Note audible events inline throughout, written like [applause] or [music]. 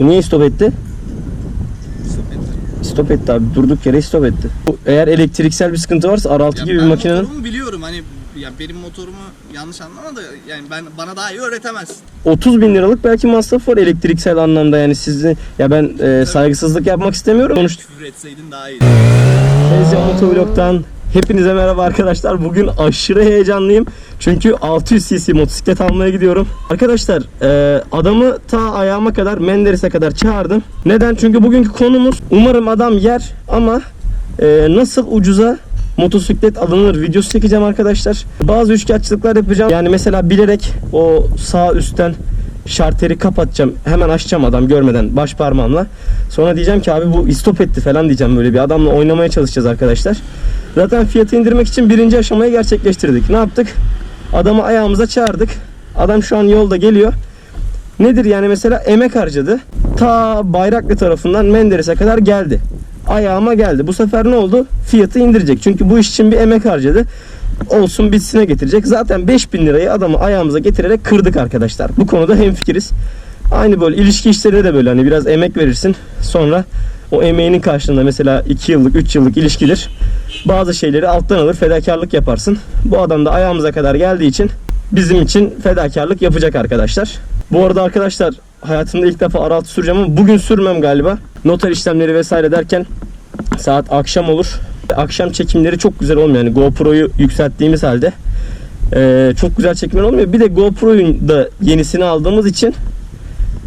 Niye stop etti? Stop etti abi. Durduk yere stop etti. Eğer elektriksel bir sıkıntı varsa R6 Ya gibi bir ben makinenin motorumu biliyorum hani ya benim motorumu yanlış anlama da yani ben bana daha iyi öğretemezsin. 30 bin liralık belki masraf var elektriksel anlamda yani sizi ya ben e, saygısızlık yapmak istemiyorum. Sonuçta Küfür etseydin daha iyi. Tezcan Motovlog'dan hepinize merhaba arkadaşlar. Bugün aşırı heyecanlıyım. Çünkü 600 cc motosiklet almaya gidiyorum. Arkadaşlar e, adamı ta ayağıma kadar Menderes'e kadar çağırdım. Neden? Çünkü bugünkü konumuz umarım adam yer ama e, nasıl ucuza motosiklet alınır videosu çekeceğim arkadaşlar. Bazı üçkağıtçılıklar yapacağım. Yani mesela bilerek o sağ üstten şarteri kapatacağım. Hemen açacağım adam görmeden baş parmağımla. Sonra diyeceğim ki abi bu istop etti falan diyeceğim böyle bir adamla oynamaya çalışacağız arkadaşlar. Zaten fiyatı indirmek için birinci aşamayı gerçekleştirdik. Ne yaptık? Adamı ayağımıza çağırdık. Adam şu an yolda geliyor. Nedir yani mesela emek harcadı. Ta Bayraklı tarafından Menderes'e kadar geldi. Ayağıma geldi. Bu sefer ne oldu? Fiyatı indirecek. Çünkü bu iş için bir emek harcadı. Olsun bitsine getirecek. Zaten 5000 lirayı adamı ayağımıza getirerek kırdık arkadaşlar. Bu konuda hemfikiriz. Aynı böyle ilişki işlerinde de böyle hani biraz emek verirsin. Sonra o emeğinin karşılığında mesela 2 yıllık 3 yıllık ilişkidir. Bazı şeyleri alttan alır fedakarlık yaparsın. Bu adam da ayağımıza kadar geldiği için bizim için fedakarlık yapacak arkadaşlar. Bu arada arkadaşlar hayatımda ilk defa R6 süreceğim ama bugün sürmem galiba. Noter işlemleri vesaire derken saat akşam olur. Akşam çekimleri çok güzel olmuyor. Yani GoPro'yu yükselttiğimiz halde eee, çok güzel çekimler olmuyor. Bir de GoPro'yu da yenisini aldığımız için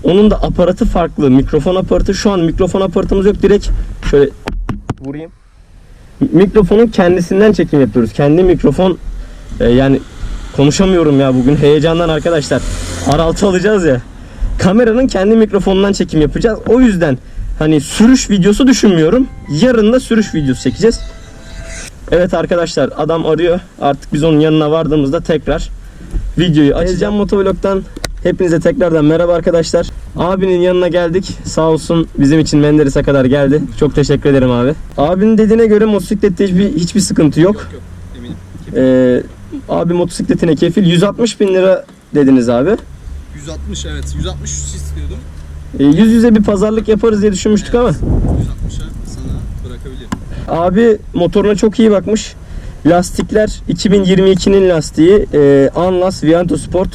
onun da aparatı farklı. Mikrofon aparatı şu an mikrofon aparatımız yok. Direkt şöyle vurayım. Mikrofonun kendisinden çekim yapıyoruz. Kendi mikrofon e, yani konuşamıyorum ya bugün heyecandan arkadaşlar. R6 alacağız ya. Kameranın kendi mikrofonundan çekim yapacağız. O yüzden hani sürüş videosu düşünmüyorum. Yarın da sürüş videosu çekeceğiz. Evet arkadaşlar adam arıyor. Artık biz onun yanına vardığımızda tekrar videoyu açacağım motovlog'dan. Hepinize tekrardan merhaba arkadaşlar. Abinin yanına geldik. Sağ olsun bizim için Menderes'e kadar geldi. Çok teşekkür ederim abi. Abinin dediğine göre motosiklette hiçbir, hiçbir sıkıntı yok. Yok yok. Ee, abi motosikletine kefil 160 bin lira dediniz abi. 160 evet 160 istiyordum. Ee, yüz yüze bir pazarlık yaparız diye düşünmüştük ama 160'a sana bırakabilirim. abi motoruna çok iyi bakmış. Lastikler 2022'nin lastiği e, Anlas Vianto Sport.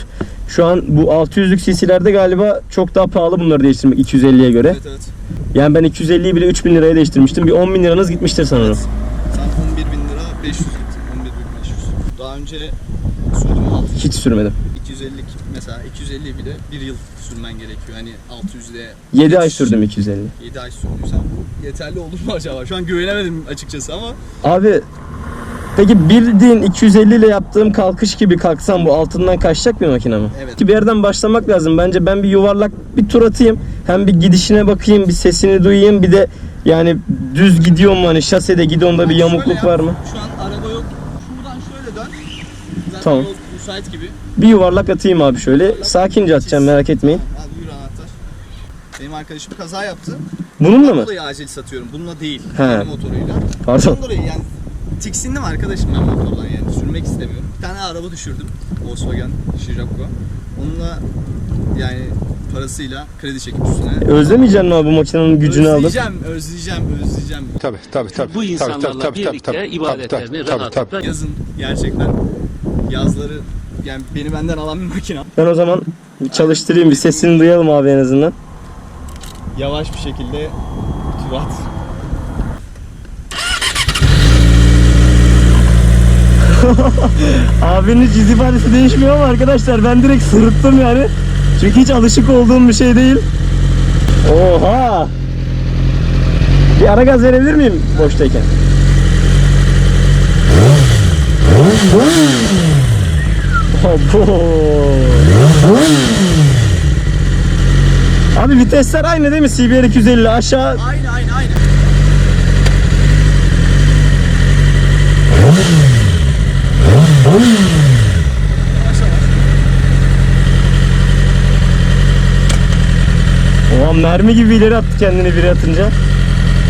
Şu an bu 600'lük cc'lerde galiba çok daha pahalı bunları değiştirmek 250'ye göre. Evet evet. Yani ben 250'yi bile 3000 liraya değiştirmiştim. Bir 10 bin liranız gitmiştir sanırım. Sen 11 bin lira 500 gittin. 11 bin 500. Daha önce sürdüm 600. Hiç sürmedim. 250 mesela 250 bile bir yıl sürmen gerekiyor. Hani 600'de 7 ay sürdüm 250. 7 ay sürdüysen bu yeterli olur mu acaba? Şu an güvenemedim açıkçası ama Abi peki bildiğin 250 ile yaptığım kalkış gibi kalksam bu altından kaçacak bir makine mi? Evet. Ki bir yerden başlamak lazım. Bence ben bir yuvarlak bir tur atayım. Hem bir gidişine bakayım, bir sesini duyayım. Bir de yani düz gidiyor mu hani şasede gidonda bir Bak yamukluk şöyle var yap, mı? Şu an araba yok. Şuradan şöyle dön. Zaten Tamam. yol müsait gibi. Bir yuvarlak atayım abi şöyle. Sakince atacağım merak etmeyin. Al yürü anahtar. Benim arkadaşım kaza yaptı. Bununla mı? dolayı acil satıyorum. Bununla değil. He. Kendi motoruyla. Pardon. Ondan dolayı yani tiksindim arkadaşım ben motordan yani sürmek istemiyorum. Bir tane araba düşürdüm. Volkswagen Scirocco. Onunla yani parasıyla kredi çekip üstüne. Özlemeyeceksin mi abi bu makinenin gücünü alıp? Özleyeceğim, özleyeceğim, özleyeceğim. Tabii tabii tabii. Bu Tabii, insanlarla tabii, tabii, birlikte tabii, tabii, ibadetlerini tabii, tabii, rahatlıkla tabii. Yazın gerçekten yazları yani beni benden alan bir makine. Ben o zaman bir çalıştırayım bir sesini duyalım abi en azından. Yavaş bir şekilde tur at. [laughs] Abinin yüz ifadesi değişmiyor ama arkadaşlar ben direkt sırıttım yani. Çünkü hiç alışık olduğum bir şey değil. Oha! Bir ara gaz verebilir miyim boştayken? Abi vitesler aynı değil mi? CBR 250 aşağı Aynı aynı aynı. Oha mermi gibi ileri attı kendini biri atınca.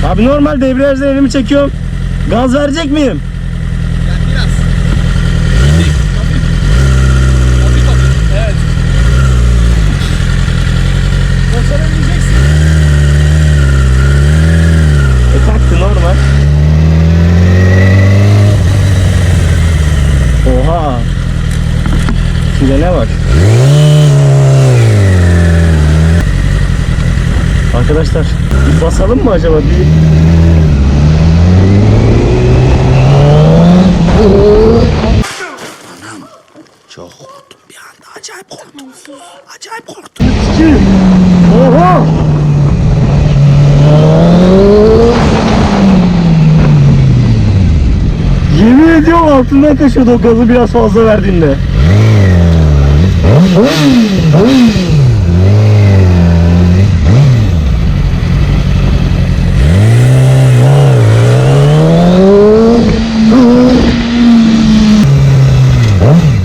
Abi normal debriyajdan elimi çekiyorum. Gaz verecek miyim? Frene bak. Arkadaşlar bir basalım mı acaba? Bir... Anam çok korktum bir anda. Acayip korktum. Acayip korktum. Oha! Yemin ediyorum altından kaçıyordu o gazı biraz fazla verdiğinde.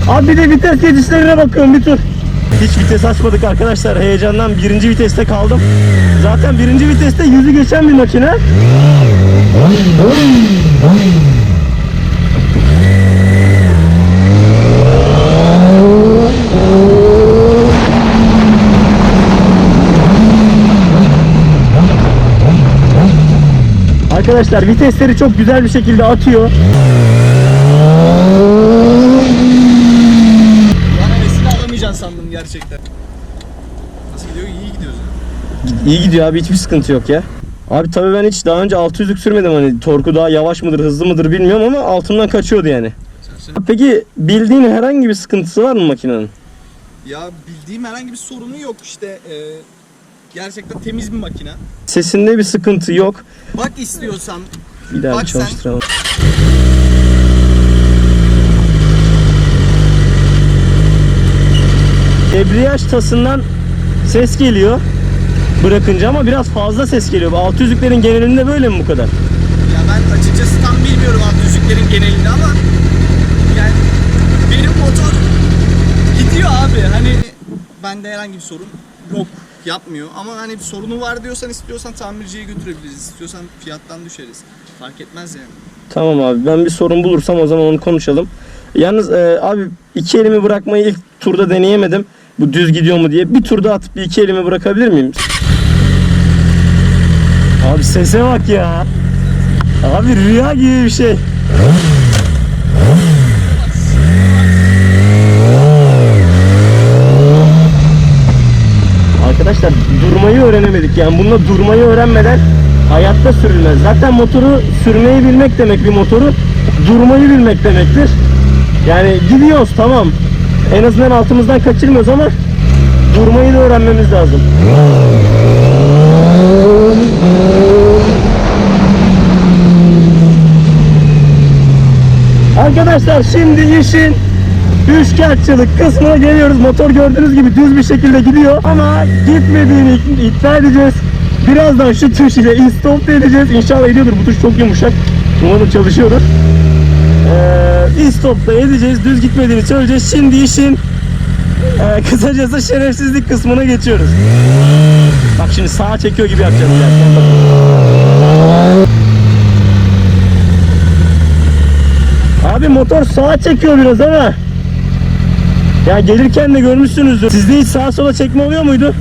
Abi bir de vites geçişlerine bakıyorum bir tur. Hiç vites açmadık arkadaşlar. Heyecandan birinci viteste kaldım. Zaten birinci viteste yüzü geçen bir makine. Arkadaşlar vitesleri çok güzel bir şekilde atıyor. Yani hevesini alamayacaksın sandım gerçekten. Nasıl gidiyor? İyi gidiyoruz. İyi gidiyor abi hiçbir sıkıntı yok ya. Abi tabii ben hiç daha önce 600'lük sürmedim hani torku daha yavaş mıdır hızlı mıdır bilmiyorum ama altından kaçıyordu yani. Peki bildiğin herhangi bir sıkıntısı var mı makinenin? Ya bildiğim herhangi bir sorunu yok işte. e, gerçekten temiz bir makine. Sesinde bir sıkıntı yok. Bak istiyorsan Bir daha bir Bak sen. çalıştıralım. Debriyaj tasından ses geliyor bırakınca ama biraz fazla ses geliyor. Bu 600'lüklerin genelinde böyle mi bu kadar? Ya ben açıkçası tam bilmiyorum alt yüzüklerin genelini ama yani benim motor gidiyor abi. Hani bende herhangi bir sorun yok yapmıyor ama hani bir sorunu var diyorsan istiyorsan tamirciye götürebiliriz. istiyorsan fiyattan düşeriz. Fark etmez yani. Tamam abi ben bir sorun bulursam o zaman onu konuşalım. Yalnız e, abi iki elimi bırakmayı ilk turda deneyemedim. Bu düz gidiyor mu diye. Bir turda atıp bir iki elimi bırakabilir miyim? Abi sese bak ya. Abi rüya gibi bir şey. Arkadaşlar durmayı öğrenemedik. Yani bununla durmayı öğrenmeden hayatta sürülmez. Zaten motoru sürmeyi bilmek demek bir motoru durmayı bilmek demektir. Yani gidiyoruz tamam. En azından altımızdan kaçırmıyoruz ama durmayı da öğrenmemiz lazım. Arkadaşlar şimdi işin üçkağıtçılık kısmına geliyoruz. Motor gördüğünüz gibi düz bir şekilde gidiyor ama gitmediğini iddia edeceğiz. Birazdan şu tuş ile istop edeceğiz. İnşallah ediyordur. Bu tuş çok yumuşak. Umarım çalışıyordur. Ee, istop da edeceğiz. Düz gitmediğini söyleyeceğiz. Şimdi işin e, kısacası şerefsizlik kısmına geçiyoruz. Bak şimdi sağa çekiyor gibi yapacağız. Yani. Abi motor sağa çekiyor biraz ama. Ya gelirken de görmüşsünüzdür. Sizde hiç sağa sola çekme oluyor muydu?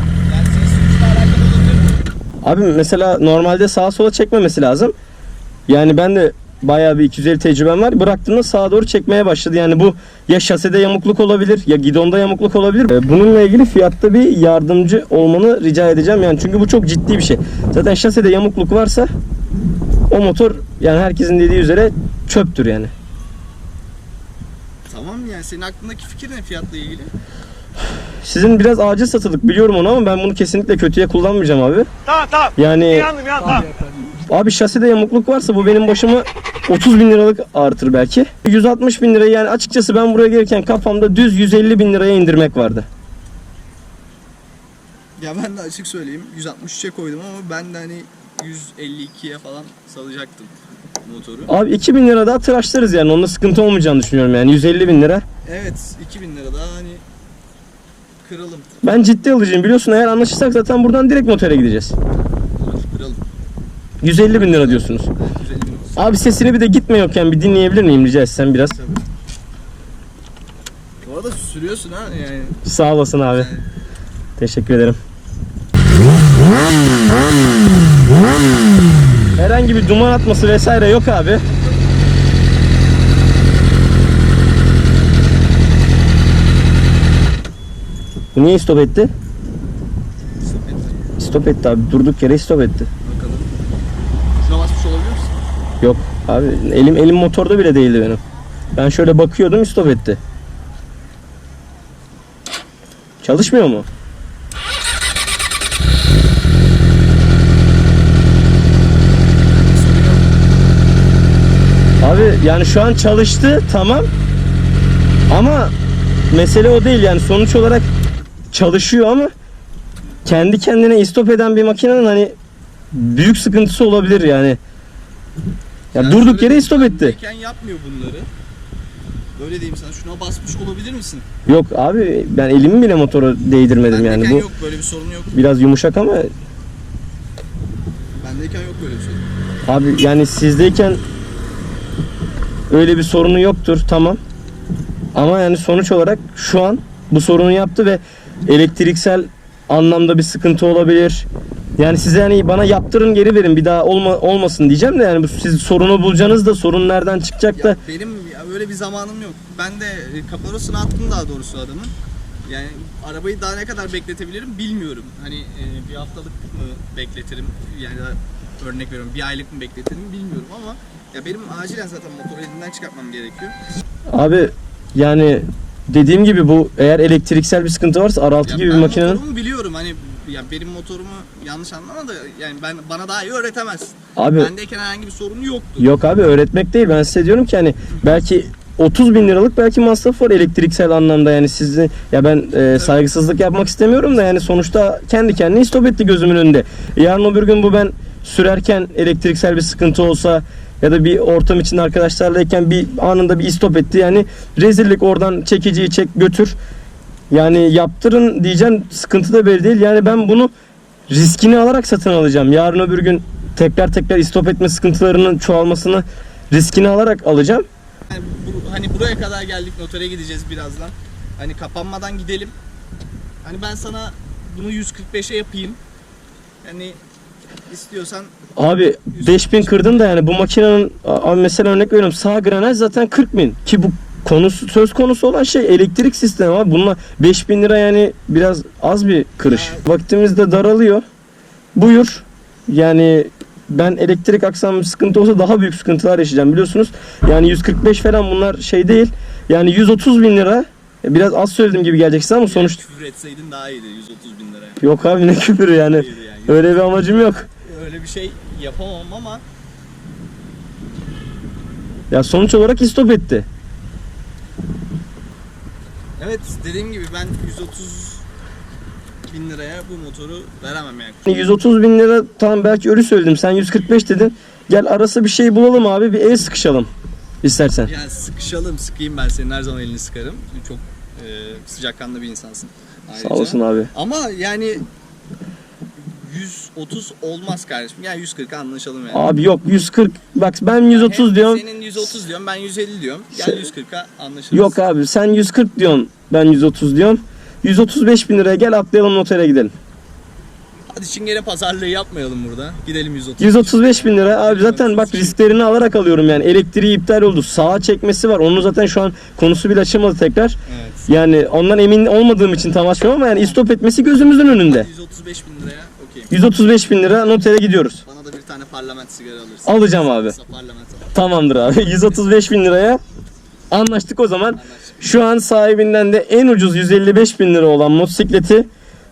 Abi mesela normalde sağa sola çekmemesi lazım. Yani ben de bayağı bir 250 tecrübem var. Bıraktığımda sağa doğru çekmeye başladı. Yani bu ya şasede yamukluk olabilir ya gidonda yamukluk olabilir. Ee, Bununla ilgili fiyatta bir yardımcı olmanı rica edeceğim. Yani çünkü bu çok ciddi bir şey. Zaten şasede yamukluk varsa o motor yani herkesin dediği üzere çöptür yani. Yani senin aklındaki fikir ne fiyatla ilgili? Sizin biraz acil satılık biliyorum onu ama ben bunu kesinlikle kötüye kullanmayacağım abi. Tamam tamam. Yani İnandım ya tamam. abi şaside yamukluk varsa bu benim başımı 30 bin liralık artır belki. 160 bin lirayı yani açıkçası ben buraya gelirken kafamda düz 150 bin liraya indirmek vardı. Ya ben de açık söyleyeyim 163'e koydum ama ben de hani 152'ye falan salacaktım motoru. Abi 2000 lira daha tıraşlarız yani onda sıkıntı olmayacağını düşünüyorum yani 150 bin lira. Evet 2000 lira daha hani kıralım. Ben ciddi alacağım biliyorsun eğer anlaşırsak zaten buradan direkt notere gideceğiz. Kıralım. 150 bin lira diyorsunuz. 150 bin olsun. Abi sesini bir de gitme yokken bir dinleyebilir miyim rica etsem biraz? Tabii. Bu arada sürüyorsun ha yani. Sağ olasın abi. Teşekkür ederim. Herhangi bir duman atması vesaire yok abi. Bu niye stop etti? Stop et. istop etti abi. Durduk yere istop etti. Bakalım. Şuna basmış olabilir misin? Yok abi elim elim motorda bile değildi benim. Ben şöyle bakıyordum istop etti. Çalışmıyor mu? Sorun yok. Abi yani şu an çalıştı tamam. Ama mesele o değil yani sonuç olarak çalışıyor ama kendi kendine istop eden bir makinenin hani büyük sıkıntısı olabilir yani. Ya Sen durduk yere istop etti. durdururken yapmıyor bunları. Böyle diyeyim sana şuna basmış olabilir misin? Yok abi ben elimi bile motora değdirmedim yani Bendeyken bu yok böyle bir sorun yok. biraz yumuşak ama Bendeyken yok böyle bir sorun. Abi yani sizdeyken öyle bir sorunu yoktur tamam. Ama yani sonuç olarak şu an bu sorunu yaptı ve elektriksel anlamda bir sıkıntı olabilir. Yani size yani bana yaptırın geri verin bir daha olma, olmasın diyeceğim de yani bu siz sorunu bulacaksınız da sorun nereden çıkacak da Ya benim öyle bir zamanım yok. Ben de e, kaparosunu attım daha doğrusu adamın. Yani arabayı daha ne kadar bekletebilirim bilmiyorum. Hani e, bir haftalık mı bekletirim yani örnek veriyorum bir aylık mı bekletirim bilmiyorum ama ya benim acilen zaten motoru elimden çıkartmam gerekiyor. abi yani dediğim gibi bu eğer elektriksel bir sıkıntı varsa R6 Ya gibi bir ben makinenin motorumu biliyorum hani ya benim motorumu yanlış anlama da yani ben bana daha iyi öğretemezsin. abi Bendeyken herhangi bir sorunu yoktu. Yok abi öğretmek değil. Ben size diyorum ki hani belki 30 bin liralık belki masraf var elektriksel anlamda yani sizi ya ben e, saygısızlık yapmak istemiyorum da yani sonuçta kendi kendine istop etti gözümün önünde. Yarın öbür gün bu ben sürerken elektriksel bir sıkıntı olsa ya da bir ortam içinde arkadaşlarlayken bir anında bir istop etti yani rezillik oradan çekiciyi çek götür. Yani yaptırın diyeceğim sıkıntı da belli değil. Yani ben bunu riskini alarak satın alacağım. Yarın öbür gün tekrar tekrar istop etme sıkıntılarının çoğalmasını riskini alarak alacağım. Yani bu, hani buraya kadar geldik notere gideceğiz birazdan. Hani kapanmadan gidelim. Hani ben sana bunu 145'e yapayım. Yani istiyorsan Abi 5000 kırdın da yani bu makinenin a- mesela örnek veriyorum sağ granaj zaten 40 bin ki bu konusu söz konusu olan şey elektrik sistemi abi bununla 5000 lira yani biraz az bir kırış. Vaktimiz de daralıyor. Buyur. Yani ben elektrik aksamı bir sıkıntı olsa daha büyük sıkıntılar yaşayacağım biliyorsunuz. Yani 145 falan bunlar şey değil. Yani 130 bin lira e, biraz az söylediğim gibi gelecek size ama sonuçta küfür etseydin daha iyiydi 130 bin liraya. yok abi ne küfürü yani. İyiydi yani. Öyle bir amacım yok. Öyle bir şey yapamam ama Ya sonuç olarak istop etti. evet dediğim gibi ben 130 bin liraya bu motoru veremem yani. 130 bin lira tamam belki öyle söyledim. Sen 145 dedin. Gel arası bir şey bulalım abi bir el sıkışalım istersen. Yani sıkışalım sıkayım ben senin her zaman elini sıkarım. Çok e, sıcakkanlı bir insansın. Ayrıca. Sağ olasın abi. Ama yani 130 olmaz kardeşim. Yani 140 anlaşalım yani. Abi yok 140 bak ben 130 Hem diyorum. Senin 130 diyorum ben 150 diyorum. Gel Sen- 140'a anlaşırız. Yok abi sen 140 diyorsun ben 130 diyorum. 135 bin liraya gel atlayalım notere gidelim. Hadi çingene pazarlığı yapmayalım burada. Gidelim 130. 135 bin lira abi zaten bak risklerini alarak alıyorum yani elektriği iptal oldu sağa çekmesi var onu zaten şu an konusu bile açılmadı tekrar Evet. yani ondan emin olmadığım için tam açmıyorum ama yani istop etmesi gözümüzün önünde 135 bin liraya okey. 135 bin lira notere gidiyoruz Bana da bir tane parlament sigara alırsın. alacağım abi Parlament al. Tamamdır abi. [laughs] 135 bin liraya anlaştık o zaman. Anlaştık. Şu an sahibinden de en ucuz 155 bin lira olan motosikleti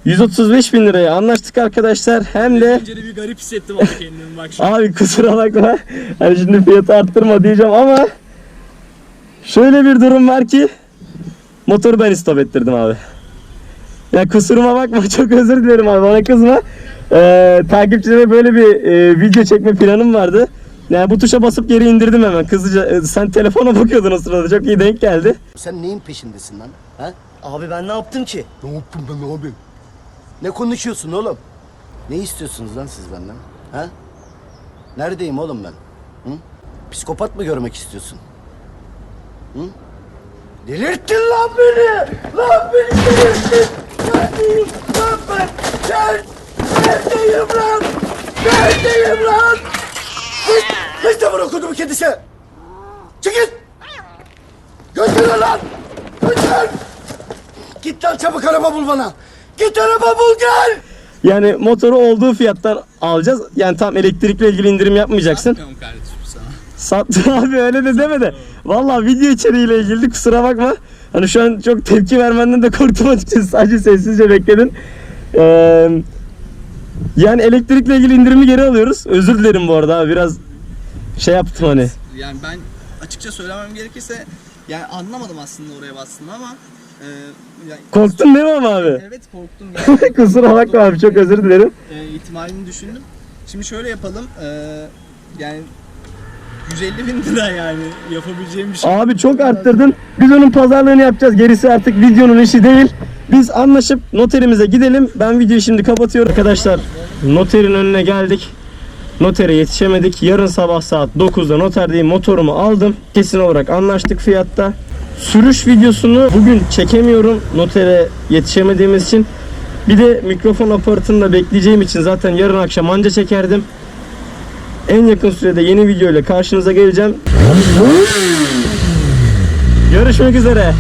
135 bin liraya anlaştık arkadaşlar. Hem de Önce de bir garip hissettim ama kendimi bak şu an. abi kusura bakma. Hani şimdi fiyatı arttırma diyeceğim ama şöyle bir durum var ki motoru ben istop ettirdim abi. Ya kusuruma bakma [laughs] çok özür dilerim abi bana kızma. Ee, takipçilere böyle bir e, video çekme planım vardı. Yani bu tuşa basıp geri indirdim hemen kızıca. Ee, Sen telefona [laughs] bakıyordun o sırada çok iyi denk geldi. Sen neyin peşindesin lan? Ha? Abi ben ne yaptım ki? Ne yaptın ben abi? Ne konuşuyorsun oğlum? Ne istiyorsunuz lan siz benden? Ha? Neredeyim oğlum ben? Hı? Psikopat mı görmek istiyorsun? Hı? Delirttin lan beni! Lan beni delirttin! Neredeyim lan ben? Gel! Neredeyim lan? Neredeyim lan? Hiç, hiç de bunu okudum kedisi! Çıkın! Götürün lan! Götür! Git lan çabuk araba bul bana! Git araba bul gel! Yani motoru olduğu fiyattan alacağız. Yani tam elektrikle ilgili indirim yapmayacaksın. Yapmıyorum kardeşim sana. Sattı [laughs] abi öyle de deme de. Vallahi video içeriğiyle ilgili kusura bakma. Hani şu an çok tepki vermenden de korktum açıkçası. Sadece sessizce bekledin. Ee, yani elektrikle ilgili indirimi geri alıyoruz. Özür dilerim bu arada abi biraz şey yaptım hani. Yani ben açıkça söylemem gerekirse yani anlamadım aslında oraya bastığını ama e, yani, Korktun değil mi ama abi? Evet korktum. [laughs] Yani. Kusura bakma abi çok özür dilerim. e, ihtimalini düşündüm. Şimdi şöyle yapalım. e, yani 150 bin lira yani yapabileceğim bir şey. Abi çok arttırdın. Biz onun pazarlığını yapacağız. Gerisi artık videonun işi değil. Biz anlaşıp noterimize gidelim. Ben videoyu şimdi kapatıyorum. Arkadaşlar noterin önüne geldik. Notere yetişemedik. Yarın sabah saat 9'da noterdeyim. Motorumu aldım. Kesin olarak anlaştık fiyatta. Sürüş videosunu bugün çekemiyorum. Notere yetişemediğimiz için. Bir de mikrofon aparatını da bekleyeceğim için zaten yarın akşam anca çekerdim. En yakın sürede yeni video ile karşınıza geleceğim. Görüşmek üzere.